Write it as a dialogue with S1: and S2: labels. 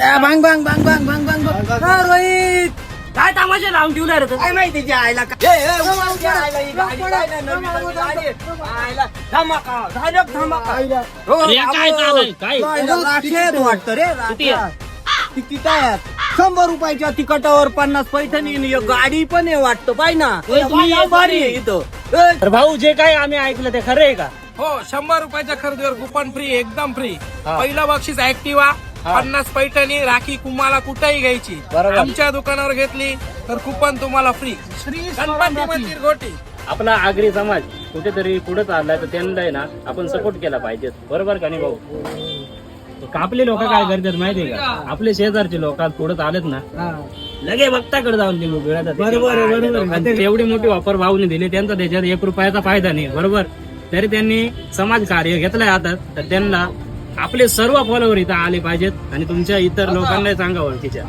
S1: भांग भांग भांग भांग भांग भांग भांग हा, रोहित
S2: काय तमाशा लावून ठेवला रे तू?
S1: काय माहिती का- ए, ए, ही गाडी काय नाही, नवीन नवीन गाडी आहे. आईला धमाका झालं धमाका हो,
S2: अरे, काय
S1: बाबू.
S2: चाललंय? काय?
S1: आईला राखी आहेत वाटतं रे
S2: किती आहे?
S1: राख्या. तिकीट आहेत शंभर रुपयाच्या तिकटावर पन्नास पैठणी आणि एक गाडी पण आहे वाटतं पाय ना
S2: तुम्ही
S1: भारी भारी आहे इथं ए,
S2: तर भाऊ जे काय आम्ही ऐकलं ते खरं आहे का
S3: हो शंभर रुपयाच्या खरेदीवर कुपन फ्री एकदम फ्री. पहिलं बक्षीस ऍक्टिवा. पन्नास पैठणी राखी तुम्हाला कुठेही घ्यायची.
S2: बरोबर.
S3: आमच्या दुकानावर घेतली तर कुपन तुम्हाला फ्री श्री गणपती मंदिर गोटी
S2: आपला आगरी समाज कुठेतरी पुढे चाललाय तर त्यांना आहे ना आपण सपोर्ट केला पाहिजे. बरोबर का नाही भाऊ? आपले लोक काय करतात माहितीये का? आपले शेजारचे लोक पुढे आलेत ना लगे बघताकडे जाऊन ते बरोबर बरोबर. एवढी मोठी वापर भाऊने दिली त्यांचा त्याच्यात एक रुपयाचा फायदा नाही. बरोबर? तरी त्यांनी समाज कार्य घेतलंय हातात तर त्यांना आपले सर्व फॉलोवर इथं आले पाहिजेत आणि तुमच्या इतर लोकांना सांगा ओळखीच्या.